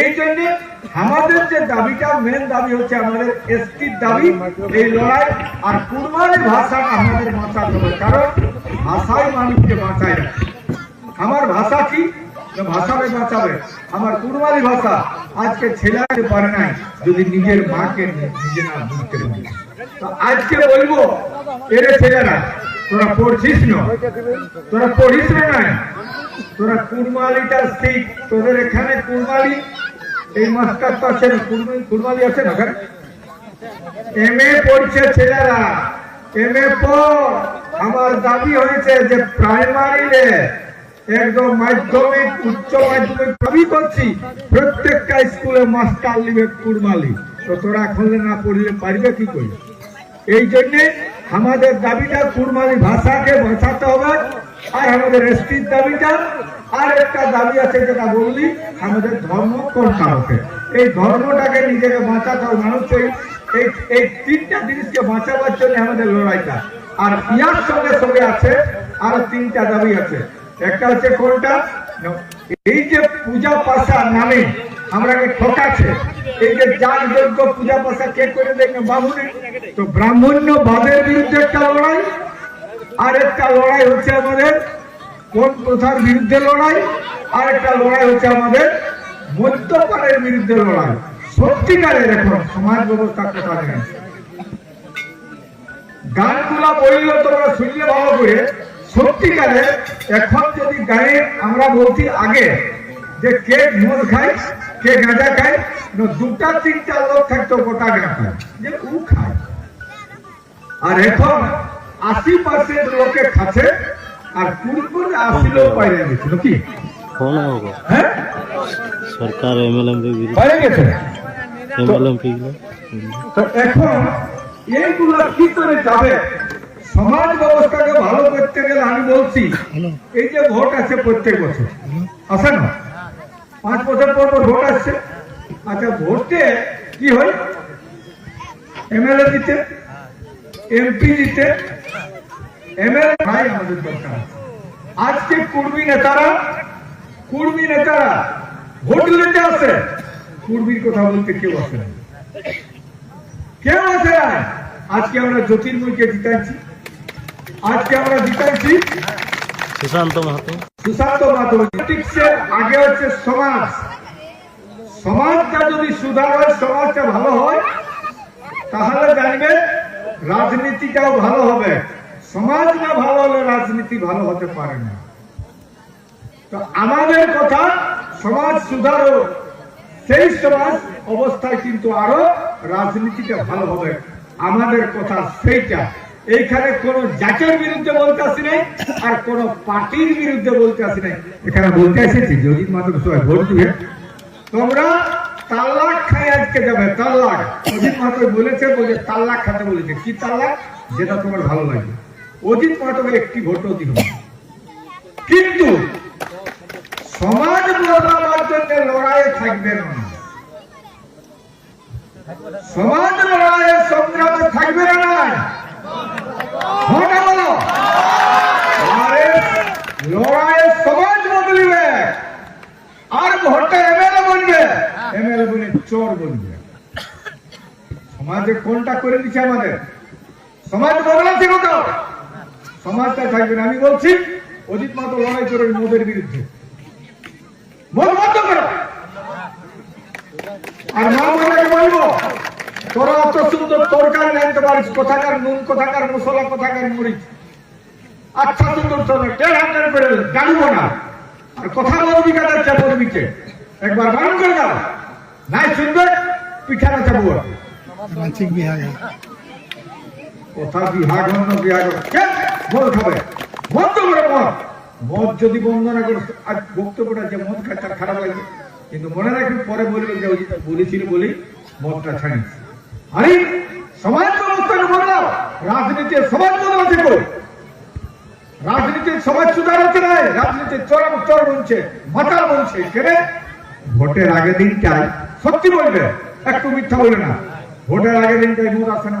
এই জন্য আমাদের যে দাবিটা মেন দাবি হচ্ছে আমাদের এসটির দাবি, এই লড়াই আর কুরবানির আমাদের বাঁচাতে হবে কারণ মানুষকে বাঁচায় আমার ভাষা কি? ভাষাকে বাঁচাবে। আমার কুরবানি ভাষা আজকে ছেলে পারে নাই, যদি নিজের মাকে নিজে না বুঝতে পারে। তো আজকে বলব, এরে ছেলেরা, তোরা পড়ছিস না? তোরা পড়িস না তোরা কুরমালিটা শিখ তোদের এখানে কুরমালি এই মাস্টার তো আছে কুরমালি আছে না ওখানে? এম এ পড়ছে ছেলেরা। এম এ আমার দাবি হয়েছে যে প্রাইমারিতে একদম মাধ্যমিক, উচ্চ মাধ্যমিক দাবি করছি, প্রত্যেকটা স্কুলে মাস্টার লিবে কুরমালি তো তোরা খুললে না পড়লে পারবে কি করি? এই জন্যে আমাদের দাবিটা কুরমালি ভাষাকে বাঁচাতে হবে। আর আমাদের এসটির দাবিটা, আর একটা দাবি আছে যেটা বললি, আমাদের ধর্ম কোনটা হবে এই ধর্মটাকে নিজেকে বাঁচাতে হবে মানুষ এই এই তিনটা জিনিসকে বাঁচাবার জন্য আমাদের লড়াইটা। আর ইয়ার সঙ্গে সঙ্গে আছে, আরও তিনটা দাবি আছে। একটা হচ্ছে কোনটা? এই যে পূজা পাশা নামে আমরাকে ঠকাচ্ছে, এই যে যাগ যোগ্য পূজা পাশা কে করে দেখবে বাবুনে তো ব্রাহ্মণ্য বাদের বিরুদ্ধে একটা লড়াই আর একটা লড়াই হচ্ছে আমাদের কোন প্রথার বিরুদ্ধে লড়াই? আর একটা লড়াই হচ্ছে আমাদের মদ্যপানের বিরুদ্ধে লড়াই। সত্যিকারের এখন সমাজ ব্যবস্থা কথা নেই? গানগুলা তোমরা শুনলে ভালো করে। সত্যিকারে এখন যদি গায়ে আমরা বলছি আগে যে কে মদ খায়, কে গাঁজা খায় দুটা তিনটা লোক থাকতো গোটা গাঁ খায় যে খায়। আর এখন আশি পার্সেন্ট লোকে খাচ্ছে আর পূর্বের আশি লোক বাইরে গেছিল কি হ্যাঁ? সরকার এমএলএমপি বাইরে গেছে? এমএলএমপি তো এখন এইগুলা কি করে যাবে? সমাজ ব্যবস্থাকে ভালো করতে গেলে আমি বলছি এই যে ভোট আছে প্রত্যেক বছর আসে না? পাঁচ বছর পর পর ভোট আসছে। আচ্ছা ভোটে কি হয়? এমএলএ জিতে এমপি জিতে আজকে কুর্মী নেতারা কুর্মী নেতারা ভোট দিতে আসে। কুর্মীর কথা বলতে কেউ আসে না। কেউ আসে না। আজকে আমরা জ্যোতির্ময়কে জিতাইছি। আজকে আমরা জিতাইছি সুশান্ত মাহাতো। সুশান্ত মাহাতো। পলিটিক্সের আগে হচ্ছে সমাজ। সমাজটা যদি সুধার হয় সমাজটা ভালো হয় তাহলে জানবে রাজনীতিটাও ভালো হবে। সমাজ না ভালো হলে রাজনীতি ভালো হতে পারে না। তো আমাদের কথা সমাজ সুধারো, সেই সমাজ অবস্থায় কিন্তু আরও রাজনীতিটা ভালো হবে। আমাদের কথা সেইটা। এইখানে কোন জাতের বিরুদ্ধে বলতে আসি নাই, আর কোন পার্টির বিরুদ্ধে বলতে আসি নাই। এখানে বলতে এসেছি যোগিত মাত্র সবাই ভোট দিবে তোমরা তাল্লাক খাই আজকে যাবে তাল্লাক অজিত মাত্র বলেছে বলে তাল্লাক খাতে বলেছে। কি তাল্লাক যেটা তোমার ভালো লাগে। অজিত মাত্র একটি ভোটও দিল কিন্তু সমাজ বদলাবার জন্য লড়াইয়ে থাকবেন সমাজ লড়াইয়ের সংগ্রামে থাকবে না। আরে লড়াইয়ে সমাজে কোনটা করে দিচ্ছে আমাদের? সমাজ বদলাচ্ছে কোথাও সমাজটা থাকবে না আমি বলছি অজিত মাতো লড়াই করে মোদের বিরুদ্ধে। মন বন্ধ করো। আর মা মামাকে বলব তোরা অত সুন্দর তরকারি রাখতে পারিস কোথাকার নুন কোথাকার মশলা কোথাকার মরিচ। আচ্ছা সুন্দর তোর দেড় হাজার করে জানব না। আর কথা বলবি কাদের চা বলবিকে একবার বারণ করে দাও। নাই শুনবে পিঠা না চাবো মানসিক কথা বিহাগ অন্য বিহাগ। কে? মদ খাবে মদ তো করে মদ মদ যদি বন্ধ না করে, আজ বক্তব্যটা যে মদ তার খারাপ লাগবে। কিন্তু মনে রাখবি পরে বলবে যে ওই বলেছিল বলি মদটা ছাড়িস আরে সমাজ ব্যবস্থাকে বদলাও রাজনীতির সমাজ বদলাতে করো রাজনীতির সমাজ সুধার হচ্ছে না। রাজনীতির চরম চর বলছে মাতাল বলছে। কেন? ভোটের আগে দিনটাই সত্যি বলবে, একটু মিথ্যা বলবে না। ভোটের আগে দিনটাই মদ আসে না